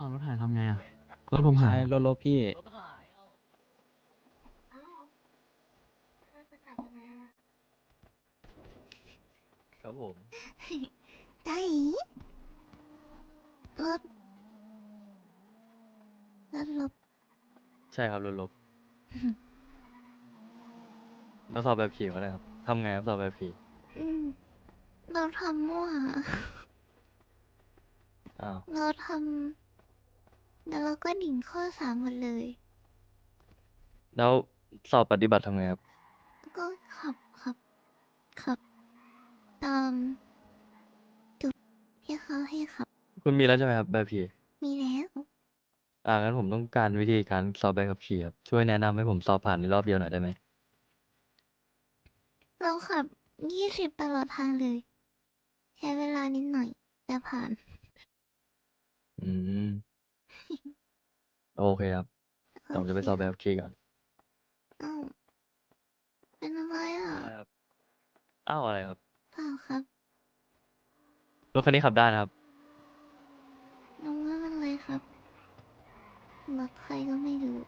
เอารถหายทำไงอะรถผมหายใช่รถรถพี่ ครับผม ได้รถรถลบใช่ครับรถลบแล้วสอบแบบขี่มาเลยครับทำไงครับสอบแบบขี่อืมเราทำมั่วอ้าวเราทำ แล้วเราก็ดิ่งข้อสามหมดเลย แล้วสอบปฏิบัติทำไงครับ แล้วก็ขับขับขับ ตามจุดที่เขาให้ขับ คุณมีแล้วใช่ไหมครับแบบขี่มีแล้วอ่างั้นผมต้องการวิธีการสอบใบขับขี่ครับช่วยแนะนำให้ผมสอบผ่านในรอบเดียวหน่อยได้ไหมเราขับยี่สิบตลอดทางเลย ใช้เวลานิดหน่อยแต่ผ่าน อืม โอเคครับเดี๋ยวผมจะไปสอบใบขับขี่ก่อนอ้าวเป็นอะไรอะได้ครับอ้าวอะไรครับ เปล่าครับรถคันนี้ขับได้นะครับ น้องว่ามันอะไรครับรถใครก็ไม่รู้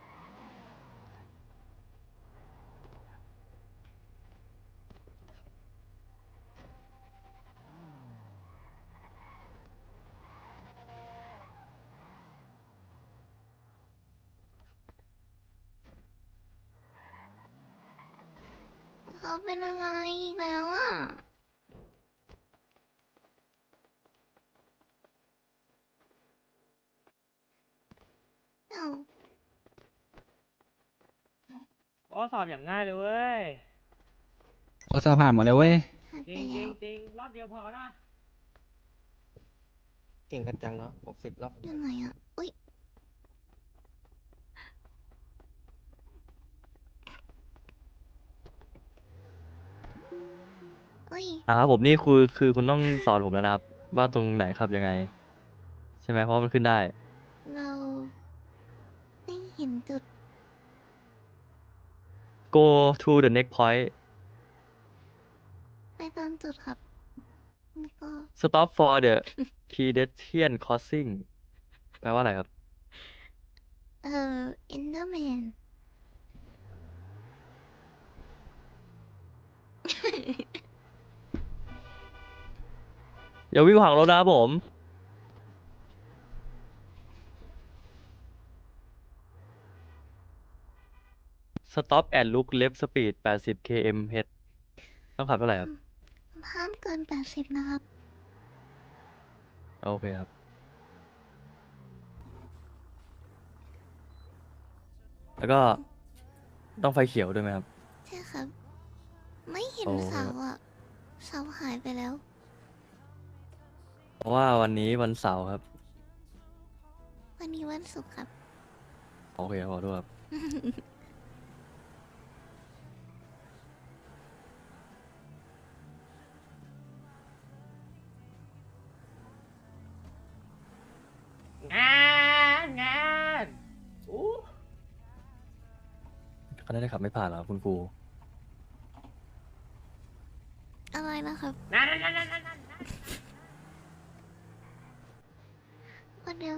เขาเป็นอะไรอีกแล้วอะเอ้าอ๋อสอบอย่างง่ายเลยเว้ยโอ้สอบผ่านหมดเลยเว้ยหายไปจริงจแล้ริงวจริงรอบเดียวพอนะ เก่งกันจังเนาะหกสิบรอบอยู่ไหนอะ อุ้ย ยอ่าครับผมนี่คือคือคุณต้องสอนผมแล้วนะครับ ว่าตรงไหนขับยังไง ใช่ไหมเพราะมันขึ้นได้ เราไม่เห็นจุด go to the next point ไปตามจุดครับแล้วก็ stop for the pedestrian crossing แปลว่าอะไรครับ เอ่อเอนเดอร์แมน อย่าวิ่งขวางรถนะครับผม stop and look left speed 80 km h ต้องขับเท่าไหร่ครับ ห้ามเกินแปดสิบนะครับ โอเคครับ แล้วก็ต้องไฟเขียวด้วยไหมครับ ใช่ครับ ไม่เห็นโอ้ เสาอะ เสาหายไปแล้วเพ ราะว่าวันนี้วันเสาร์ครับวันนี้วันศุกร์ครับ โอเคขอโทษครับ งานงานอู้เขาได้ขับไม่ผ่านเหรอครับคุณครูอะไรนะครับ นั่นนั่นนั่นนั่นนั่น วันเดียว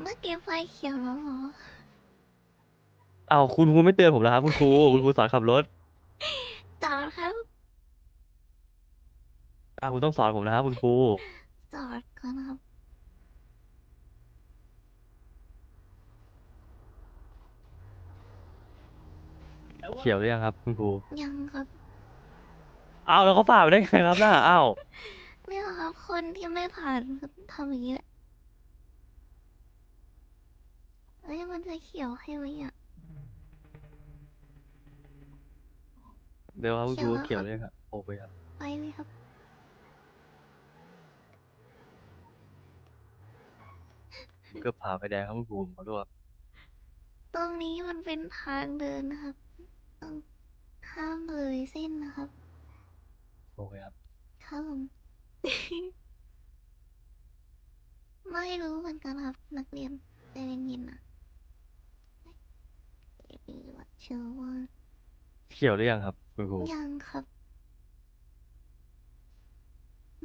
เมื่อกี้ไฟเขียวแล้วเหรอ เอาวคุณครูไม่เตือนผมแล้วครับคุณครูคุณครูสอนขับรถจอดครับ อ่าคุณต้องสอนผมนะครับคุณครูจอดก่อนครับ เขียวหรือยังครับ คุณครูยังครับอ้าวแล้วเขาฝ่าไปได้ไงครับน่าอ้าว เนี่ยครับคนที่ไม่ผ่านก็ทำอย่างนี้แหละ เอ้ยมันจะเขียวให้ไหมอะ เดี๋ยวครับคุณครูเขีเขียยววหแล้วรือยังครับโอเคครับ ไปเลยครับ เกือบผ่าไฟแดงครับคุณครูขอโทษครับตรงนี้มันเป็นทางเดินนะครับต้องห้ามเลยเส้นนะครับ โอเคครับ ครับผม ไม่รู้เหมือนกันครับ นักเรียนใจเย็นๆนะมี เขียวหรือยังครับ คุณครูยังครับ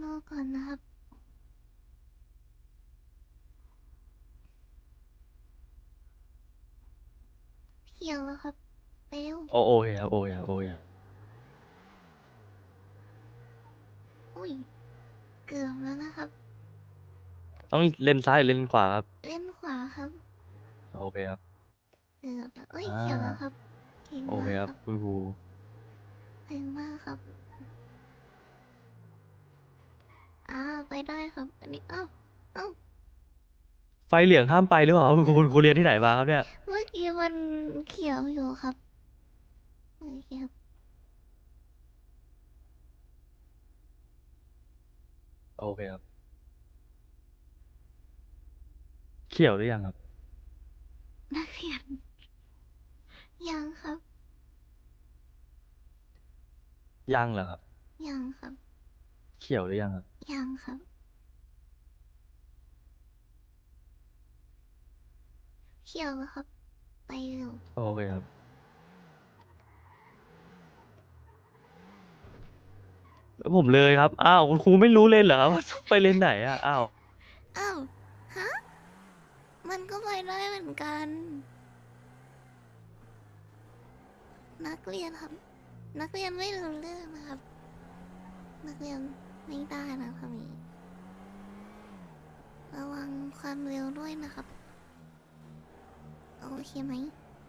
รอก่อนนะครับเขียวแล้วครับเร็วโอโอ้ยครับโอ้ยครับโอ้ยครับอุ้ยเกือบแล้วนะครับ ต้องเล่นซ้ายหรือเล่นขวาครับ เล่นขวาครับ โอเคครับ กือบแล้วเอ้ยอ่าเขียวแล้วครับเก่งโอเคมากครับคุณครูเก่งมากครับอ่าไปได้ครับ อันนี้เอ้าเอ้าไฟเหลืองห้ามไปหรือเปล่าคุณคุณครูเรียนที่ไหนมาครับเนี่ย เมื่อกี้มันเขียวอยู่ครับโอเคครับโอเคครับ เขียวหรือยังครับ นักเรียน ยังครับ ยังเหรอครับ ยังครับ เขียวหรือยังครับ ยังครับ เขียวแล้วครับ ไปเร็วโอเคครับ แล้วผมเลยครับ อ้าวคุณครูไม่รู้เลยเหรอว่าต้องไปเลนไหนอะ อ้าว อ้าว ฮะ มันก็ไปได้เหมือนกัน นักเรียนครับ นักเรียนไม่รู้เรื่องนะครับ นักเรียนไม่ได้นะครับนี้ระวังความเร็วด้วยนะครับ โอเคไหม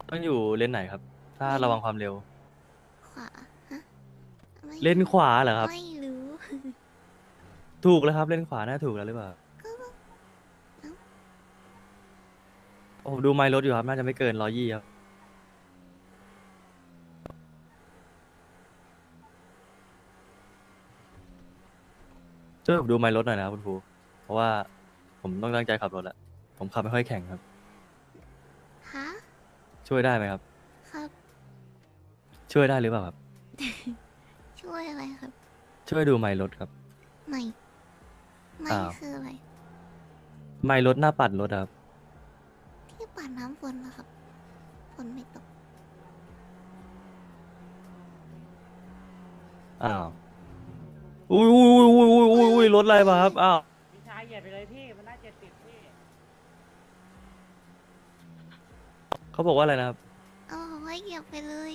ต้องอยู่เลนไหนครับ ถ้าระวังความเร็ว ขวาฮะไม่เลนขวาเหรอครับ ไม่รู้ ถูกแล้วครับ เลนขวาน่าถูกแล้วหรือเปล่าก็โอ้ผมดูไมล์รถอยู่ครับ น่าจะไม่เกินร้อยยี่ครับ ช่วยผมดูไมล์รถหน่อยนะครับคุณครูเพราะว่าผมต้องตั้งใจขับรถแหละผมขับไม่ค่อยแข็งครับ ฮะช่วยได้ไหมครับ ครับ ช่วยได้หรือเปล่าครับ ช่วยอะไรครับ ช่วยดูไมล์รถครับ ไม่ ไม่อ้าว คืออะไร ไมล์รถหน้าปัดรถอะครับที่ป่าน้ำฝนนะครับฝนไม่ตก อ้าว อุ้ยอุ้ยอุ้ยอุ้ยอุ้ยอุ้ยรถอะไรมาครับ อ้าว วิชาเหยียดไปเลยพี่ มันได้เจ็ดสิบพี่ เขาบอกว่าอะไรนะครับ เอาไว้เหยียบไปเลย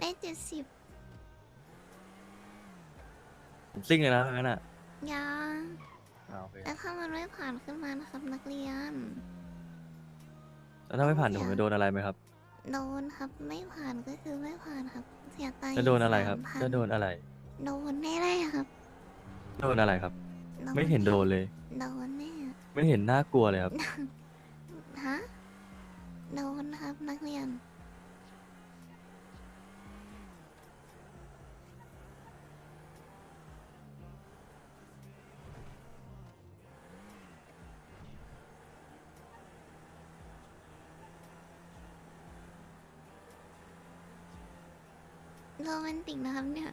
ได้เจ็ดสิบผมซิ่งเลยนะงั้นอะยาอ้าวโอเคแล้วถ้ามันไม่ผ่านขึ้นมานะครับนักเรียน แล้วถ้าไม่ผ่านเดี๋ยวผมจะโดนอะไรไหมครับ โดนครับไม่ผ่านก็คือไม่ผ่านครับ เสียตังค์จะโดนอะไรครับ สามพัจะโดนอะไร โดนแน่ๆครับ โดนอะไรครับ โดนไม่เห็นโดนเลย โดนแน่ไม่เห็นน่ากลัวเลยครับ ฮะโดนครับนักเรียน โรแมนติกนะครับเนี่ย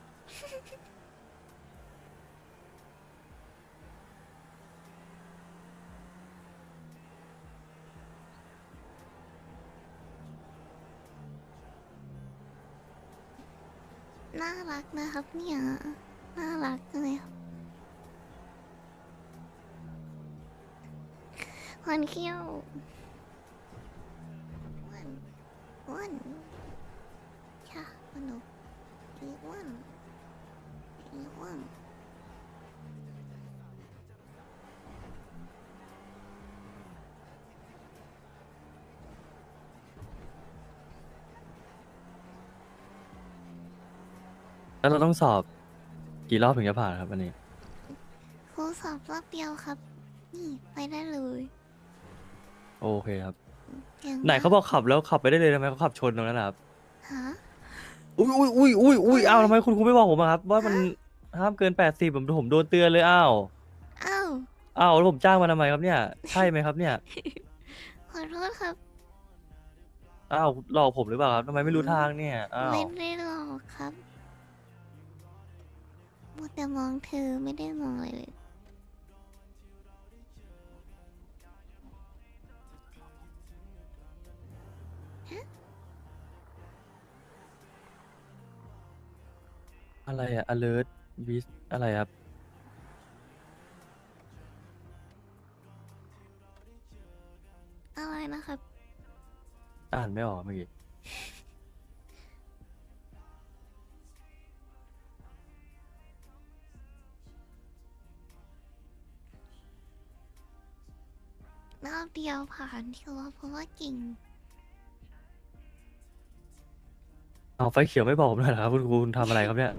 น่ารักนะครับเนี่ย น่ารักเลยครับคนเขี้ยวอ้วนอ้วนค่ะมนุษย์อ้วนอีอ้วน แล้วเราต้องสอบกี่รอบถึงจะผ่านครับอันนี้ ครูสอบรอบเดียวครับ นี่ไปได้เลยโอเคครับ เก่งไหนเขามบอกขับแล้วขับไปได้เลยทำไมเขาขับชนตรงนั้นนะครับ ฮะ อุ้ยอุ้ยอุ้ยอุ้ยอุ้ยอ้าวทำไมคุณครูไม่บอกผมอะครับ ว่ามันห้ามเกินแปดสิบผมผมโดนเตือนเลยอ้าวอ้าว อ้าวแล้วผมจ้างมาทำไมครับเนี่ย ใช่ไหมครับเนี่ยขอโทษครับ อ้าวหลอกผมหรือเปล่าครับทำไมไม่รู้ทางเนี่ยอ้าว ไม่ได้หลอกครับ มัวแต่มองเธอไม่ได้มองอะไรเลย อะไรอะ alert w i s อะไรครับ อะไรนะครับ อ่านไม่ออกเมื่อกี้ รอบเดียวผ่านชัวร์เพราะว่าเก่ง เอาไฟเขียวไม่บอกผมหน่อยเหรอครับคุณครูคุณทำอะไรครับเนี่ย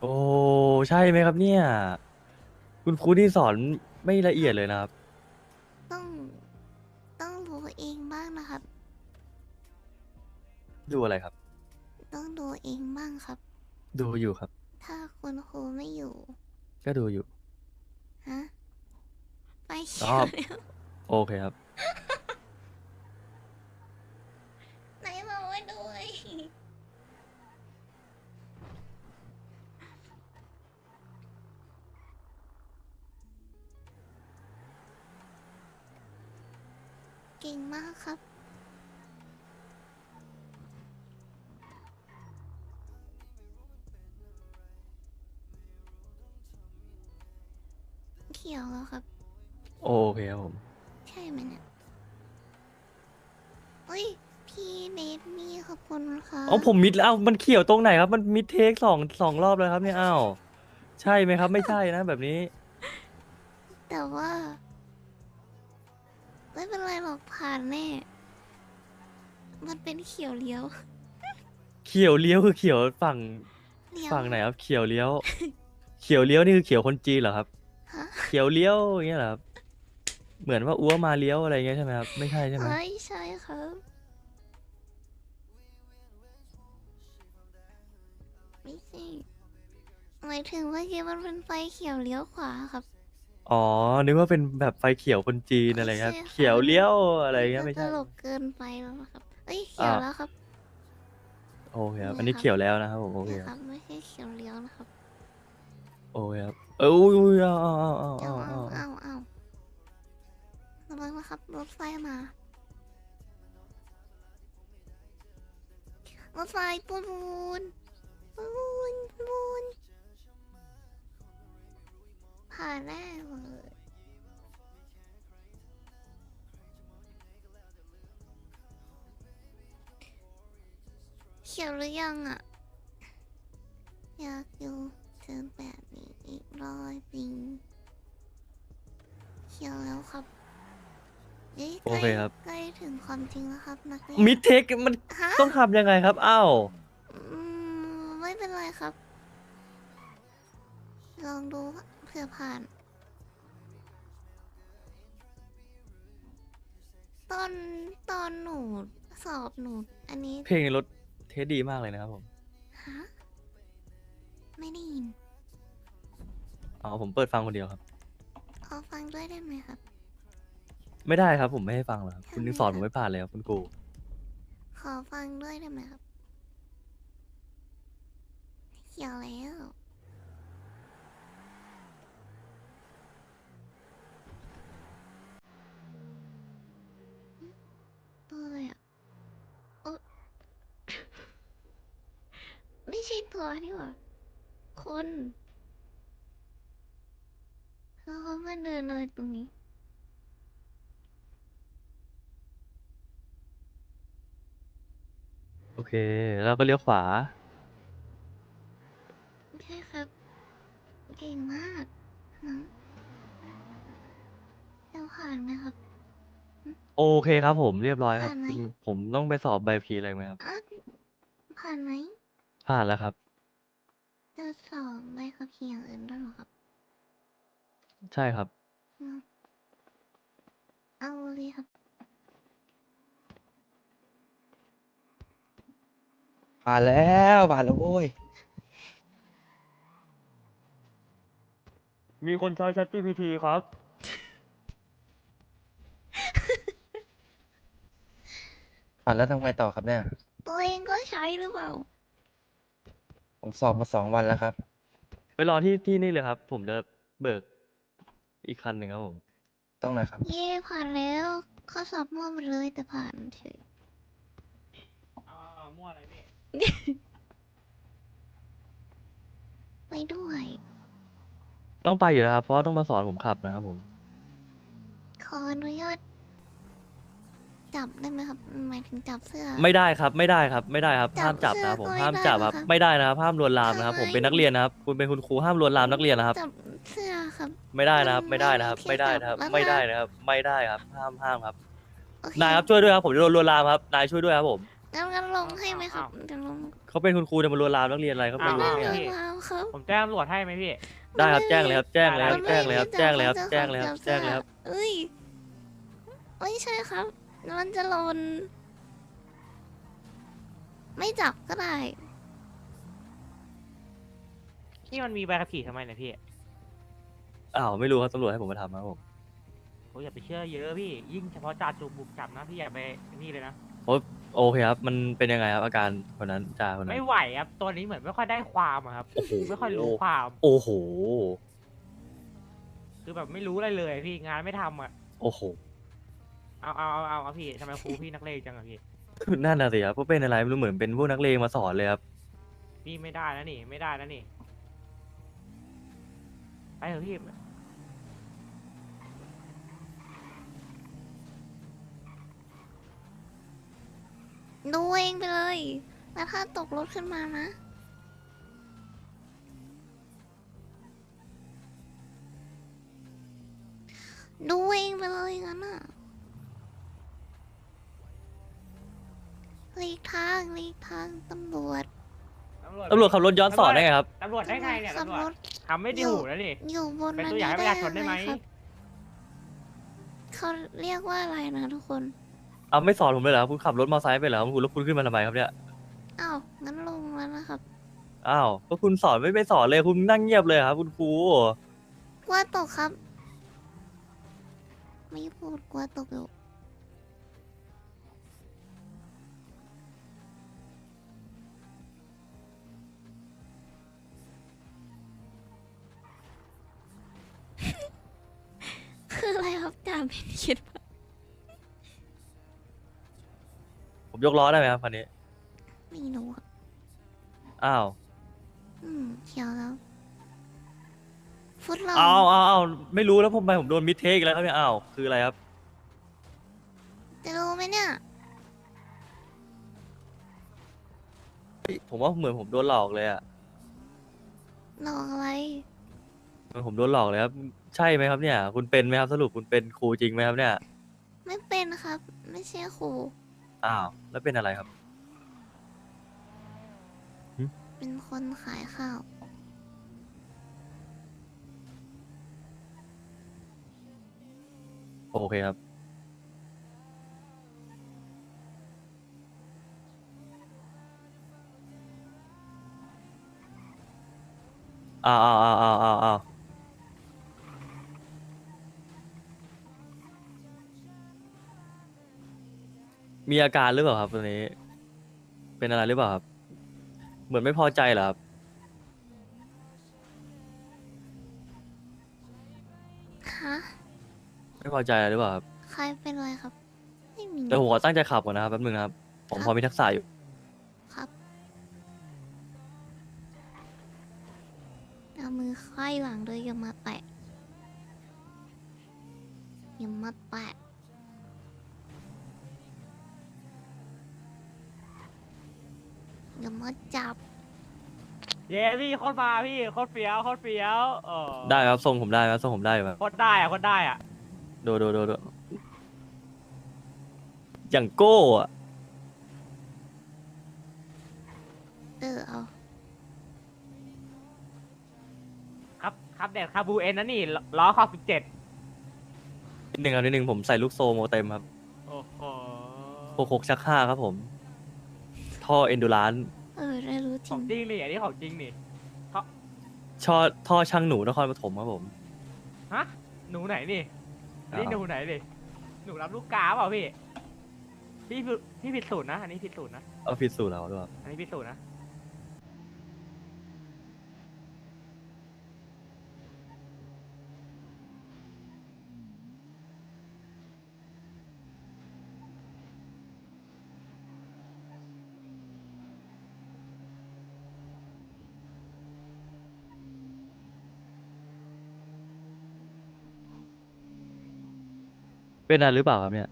โอ้ใช่ไหมครับเนี่ย คุณครูนี่สอนไม่ละเอียดเลยนะครับ ต้อง ต้องรู้เองบ้างนะครับ ดูอะไรครับ ต้องดูเองบ้างครับ ดูอยู่ครับ ถ้าคุณครูไม่อยู่ ก็ดูอยู่ ฮะ ไปเขีอ๋ยอวแล้วโอเคครับ ไหนบอกว่าด้วยเก่งมากครับ เขียวแล้วครับ โอเคครับผมใช่ไหมเนี่ยเฮ้ย พี่เนทมี่ขอบคุณค่ะอ๋อผมมิดแล้วเอ้ามันเขียวตรงไหนครับ มันมิดเทคสองสองรอบเลยครับเนี่ยอ้าวใช่ไหมครับ ไม่ใช่นะแบบนี้ แต่ว่า ไม่เป็นไรหรอกผ่านแน่ มันเป็นเขียวเลี้ยวเขียวเลี้ยวคือเขียวฝั่งเลี้ยวฝั่งไหนครับ เขียวเลี้ยว เขียวเลี้ยวนี่คือเขียวคนจีนเหรอครับ ฮะเขียวเลี้ยวอย่างเงี้ยเหรอครับ เหมือนว่าอ้วมาเลี้ยวอะไรเงี้ยใช่ไหมครับไม่ใช่ใช่ไหมไม่ใช่ครับ ไม่ใช่หมายถึงว่าเกมมันเป็นไฟเขียวเลี้ยวขวาครับ อ๋อ นึกว่าเป็นแบบไฟเขียวคนจีนอะไรครับ ไม่ใช่ค่ะ เขียวเลี้ยวอะไรเงี้ยไม่ตใช่ลกเกินไปแล้วนะครับ เอ้ยเขียวอ่า แล้วครับ โอเคครับนี่อันนี้ครับเขียวแล้วนะครับผมโอเคนะคครัรับบไม่ใช่เขียวเลี้ยวนะครับโอเคครับเอออุ้ยอุ้ยเอาเอาเอาเอาเอาเอาเอาเอาเอาเอาระวัง นะครับรถไฟมารถไฟปูนปูนปูนปูนผ่านแน่เลยเขียวหรือยังอะ อยากอยู่เธอแบบนี้อีกร้อยปีเขียวแล้วครับ เอ้ยโอเคครับ ใกล้ถึงความจริงแล้วครับนักเรียนมิดเทคมันฮะต้องทำยังไงครับ อ้าว อืมไม่เป็นไรครับ ลองดูเผื่อผ่าน ตอนตอนหนูสอบหนู อันนี้เพลงในรถเทสดีมากเลยนะครับผม ฮะไม่ได้ยินอ๋อผมเปิดฟังคนเดียวครับ ขอฟังด้วยได้ไหมครับ ไม่ได้ครับผมไม่ให้ฟังหรอกครับคุณทำไมยังสอนอะผมไม่ผ่านเลยครับคุณครู ขอฟังด้วยได้ไหมครับเขียวแล้ว ตัวอะไรอะโอ๊ะ ไม่ใช่ตัวนี่หว่าคนแล้วเขามาเดินอะไรตรงนี้ โอเค แล้วก็เลี้ยวขวา ใช่ครับ เก่งมากน้องจะผ่านไหมครับ โอเคครับผมเรียบร้อยครับผ่านไหม คุณผมต้องไปสอบใบพีอะไรไหมครับอะผ่านไหมผ่านแล้วครับ จะสอบใบขับขี่อย่างอื่นด้วยเหรอครับใช่ครับ อืมเอาเลยครับ ผ่านแล้วผ่านแล้วโว้ยมีคนใช้ ChatGPT ครับผ่านแล้วทำไงต่อครับเนี่ย ตัวเองก็ใช้หรือเปล่า ผมสอบมาสองวันแล้วครับ ไปรอที่ที่นี่เลยครับ ผมจะเบิกอีกคันหนึ่งครับผม ต้องไหนครับ เย่ผ่านแล้วข้อสอบมั่วหมดเลยแต่ผ่านเฉยเอาเอาเอามั่วอะไรพี่ ไปด้วย ต้องไปอยู่แล้วครับ เพราะว่าต้องมาสอนผมขับนะครับผม ขออนุญาตจับได้ไหมครับหมายถึงจับเสื้อ ไม่ได้ครับ ไม่ได้ครับ ไม่ได้ครับจับห้ามจับเสื้อนะครับผมก็ไม่ห้ามได้จับครับนะครับ ไม่ได้นะครับ ห้ามลวนลามนะครับผมทำไมเป็นนักเรียนนะครับ คุณเป็นคุณครูห้ามลวนลามนักเรียนนะครับ จับเสื้อครับ ไม่ได้นะครับมันไม่ได้นะครับ ไม่ไม่ได้ได้ที่นะครับจับ ไม่ได้แล้วนะนะครับ ไม่ได้ครับ ห้ามห้ามครับโอเคนายครับช่วยด้วยครับ ผมจะโดนลวนลามครับ นายช่วยด้วยครับผม งั้นงั้นลงให้ไหมครับเดี๋ยวลงเขาเป็นคุณครูจะมาลวนลามนักเรียนอะไรเขาเป็นไม่นักได้เรียนเรื่องราวครับ ผมแจ้งตำรวจให้ไหมพี่ ได้ครับแจ้งเลยครับแจ้งเลยครับมันแจ้งเลยครับไม่แจ้งเลยครับได้แจ้งเลยครับจัแจ้งเลยครับเอ้ยไม่ใช่ครับ มันจะหลนไม่จับก็ได้พี่มันมีใบขับขี่ทำไมเนี่ยพี่อ้าวไม่รู้ครับตำรวจให้ผมมาทำครับผมผมอย่าไปเชื่อเยอะพี่ ยิ่งเฉพาะจ่าจูบบุกจับนะพี่อย่าไปนี่เลยนะ โอเคครับ มันเป็นยังไงครับอาการคนนั้นจ่าคนนั้นไม่ไหวครับ ตัวนี้เหมือนไม่ค่อยได้ความอะครับโอ้โหไม่ค่อยรู้ความ โอ้โห คือแบบไม่รู้อะไรเลยพี่งานไม่ทำอะโอ้โหเอาเอาเอาเอาเอาพี่ทำไมครูพี่นักเลงจังอะพี่นั่นน่ะสิครับเพราะเป็นอะไรไม่รู้เหมือนเป็นพวกนักเลงมาสอนเลยครับพี่ไม่ได้นะนี่ ไม่ได้นะนี่ไปเถอะพี่ ดูเองไปเลย แล้วถ้าตกรถขึ้นมานะ ดูเองไปเลยงั้นอะหลีกทางหลีกทางตำรวจตำรวจขับรถย้อนสอนได้ไงครับ ตำรวจได้ไงเนี่ยขับตำรวรจถทำไม่ดีหูแล้วนี่ อยู่บนเป็นอันตัวอย่างนี้ให้ประได้ชาชนได้ไหมครับเขาเรียกว่าอะไรนะทุกคน เอาไม่สอนผมเลยเหรอครับคุณขับรถมอเตอร์ไซค์ไปเหรอครับคุณแล้วคุณขึ้นมาทำไมครับเนี่ยอ้าวงั้นลงแล้วนะครับ อ้าวก็คุณสอนไม่ไปสอนเลยคุณนั่งเงียบเลยครับ คุณครูกลัวตกครับ ไม่พูดกลัวตกอยู่คืออะไรครับจ่าไม่ได้คิดว่า ผมยกล้อได้ไหมครับคันนี้ ไม่รู้ครับอ้าวอืมเขียวแล้ว ฟุตเราอ้าวอ้าวอ้าวไม่รู้แล้วผมไปผมโดนมิดเทคอีกแล้วครับเนี่ยอ้าวคืออะไรครับ จะรู้ไหมเนี่ยเฮ้ยผมว่าเหมือนผมโดนหลอกเลยอะหลอกอะไร เหมือนผมโดนหลอกเลยครับ ใช่ไหมครับเนี่ย คุณเป็นไหมครับสรุปคุณเป็นครูจริงไหมครับเนี่ย ไม่เป็นครับ ไม่ใช่ครู อ้าวแล้วเป็นอะไรครับ เป็นคนขายข้าว โอเคครับ อ้าวอ้าวอ้าวอ้าวอ้าว มีอาการหรือเปล่าครับตอนนี้ เป็นอะไรหรือเปล่าครับ เหมือนไม่พอใจเหรอครับฮะไม่พอใจอะไรหรือเปล่าครับ ใครเป็นอะไรครับ ไม่มี แต่ผมขอตั้งใจขับก่อนนะครับแป๊บนึงนะครับ ผมพอมีทักษะอยู่ ครับ เอามือค่อยหลังเลยอย่ามาแตะอย่ามาแตะ อย่ามาจับ เย้พี่โคตรมาพี่โคตรเฟี้ยวโคตรเฟี้ยวเออได้ครับทรงผมได้ครับทรงผมได้ครับโคตรได้อะโคตรได้อะดูดูดูดูอย่างโก้อะเออเอาครับครับเด็ดคาบูเอ็นนะนี่ล้อขอบสิบเจ็ดนิดนึงครับนิดนึงผมใส่ลูกโซโมเต็มครับโอ้โหโคกกชักห้าครับผม ท่อเอนดูรานเออได้รู้จขริองงจริงนี่อันนี้ของจริงนี่ช่อท่อช่างหนูนครปฐมครับผม ฮะหนูไหนนี่อันนี่อ้าว หนูไหนดิหนูรับลูกกาเปล่าพี่พี่ผิดพี่ผิดสูตรนะ อันนี้ผิดสูตรนะเอาพิสูจน์เราด้วยอันนี้ผิดสูตรนะ เป็นอะไรหรือเปล่าครับเนี่ย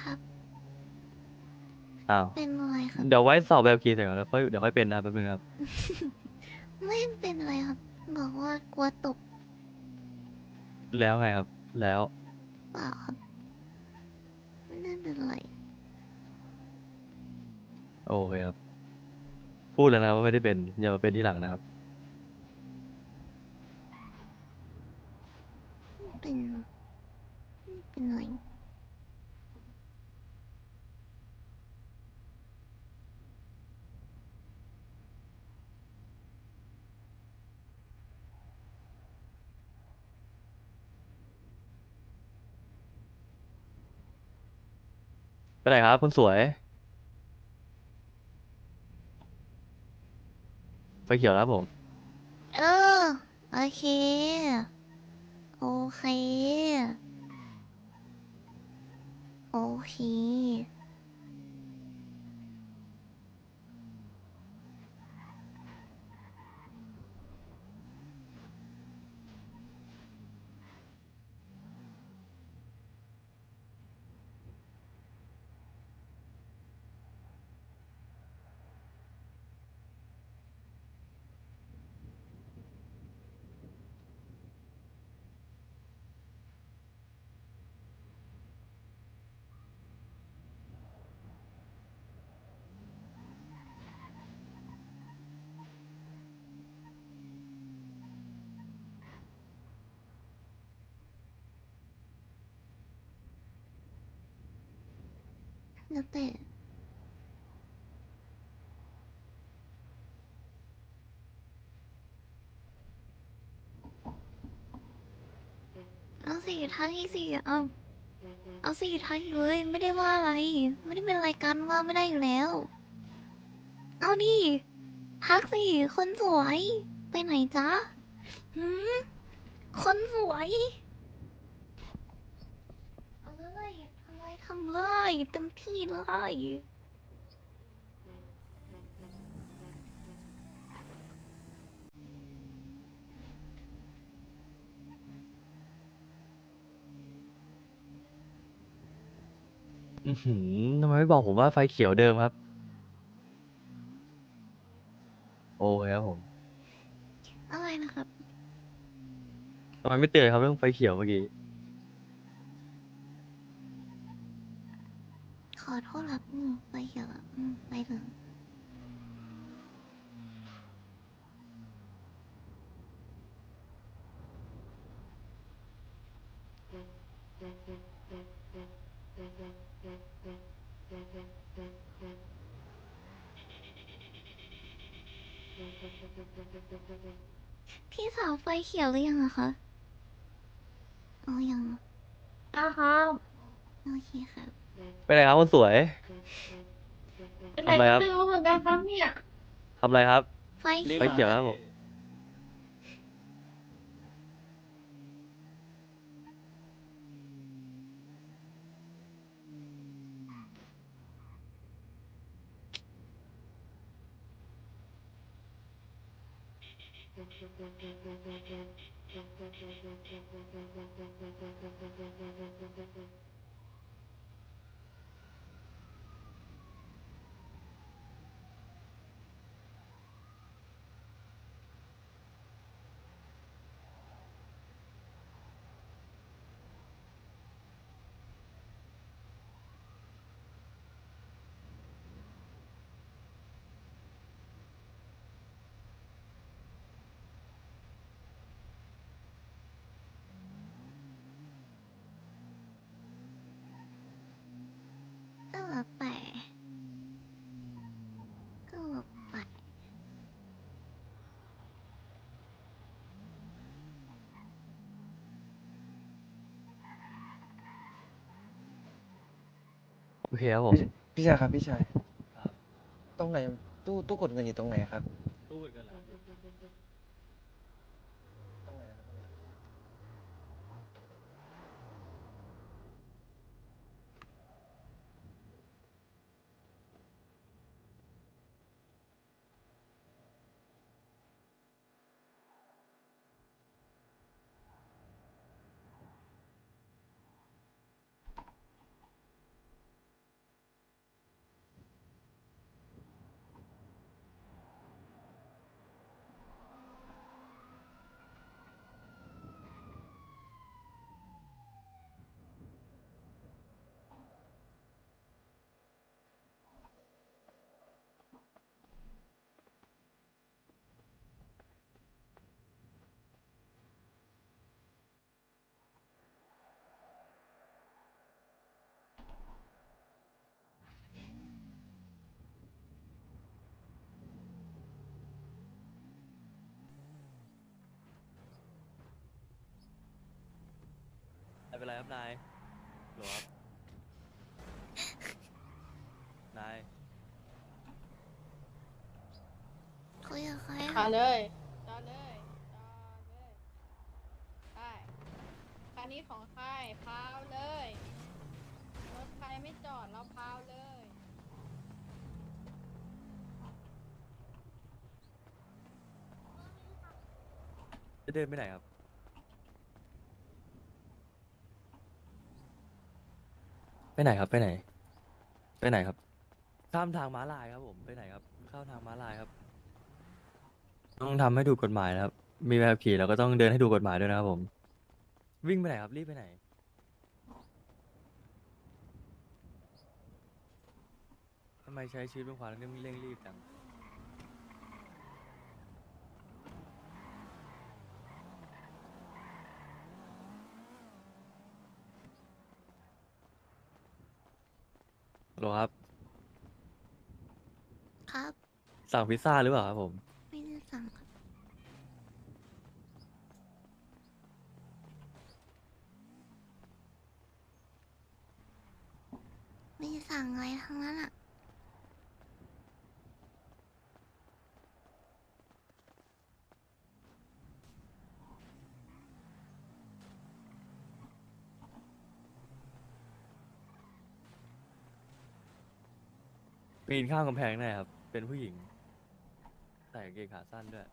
ครับ อ้าวเป็นอะไรครับ เดี๋ยวไว้สอบแบบกีเสร็จแล้วค่อยเดี๋ยวค่อยเป็นนะแป๊บนึงครับ ไม่เป็นอะไรครับ บอกว่ากลัวตกแล้วไงครับ แล้ว เปล่าครับไม่ได้เป็นไรโอเคครับ พูดแล้วนะว่าไม่ได้เป็นอย่ามาเป็นที่หลังนะครับ เป็นไม่เป็นไรไปไหนครับคุณสวย ไฟเขียวแล้วครับผม เออ โอเคโอ เค โอเค แล้วแต่เอาสิทักอีกสิเอาเอาสิทักอีกเลย ไม่ได้ว่าอะไร ไม่ได้เป็นรายการว่าไม่ได้อยู่แล้ว เอาดิทักสิคนสวย ไปไหนจ๊ะหืมคนสวยเอาเลยทำเลยทำเลยเต็มที่เลยอือหือทำไมไม่บอกผมว่าไฟเขียวเดิมครับ โอเคครับผมอะไรนะครับทำไมไม่เตือนครับเรื่องไฟเขียวเมื่อกี้ อโทษครับอืมไปเถอะอืมไปเถอะพี่สาวไฟเขียวหรือยังอะคะอ๋อยัง อะครับ โอเคครับ ไปไหนครับคนสวย เป็นไรทำไมครับไม่รู้เหมือนกันครับเนี่ยทำอะไรครับ ไฟเขียวไฟเขียวครับผมก็ โอเคครับผม พี่ชายครับพี่ชายตรงไหน ตู้ตู้กดเงินอยู่ตรงไหนครับ ตู้เงินเหรอ เป็นไรครับนายหรอครับนายคุยกับใครต่ออะเลยต่อเลยต่อเลยไปคันนี้ของใครพาวเลย รถใครไม่จอดเราพาวเลย จะเดินไปไหนครับ ไปไหนครับไปไหน ไปไหนครับ ข้ามทางม้าลายครับ ผมไปไหนครับเข้าทางม้าลายครับ ต้องทำให้ถูกกฎหมายนะครับ มีใบขับขี่เราก็ต้องเดินให้ถูกกฎหมายด้วยนะครับผม วิ่งไปไหนครับ รีบไปไหน ทำไมใช้ชีวิตเป็นความเร่งเร่งรีบจัง ฮัลโหลครับ ครับ สั่งพิซซ่าหรือเปล่าครับผม ไม่ได้สั่งครับไม่ได้สั่งอะไรทั้งนั้นอะ ปีนข้ามกำแพงได้ครับ เป็นผู้หญิง ใส่กางเกงขาสั้นด้วย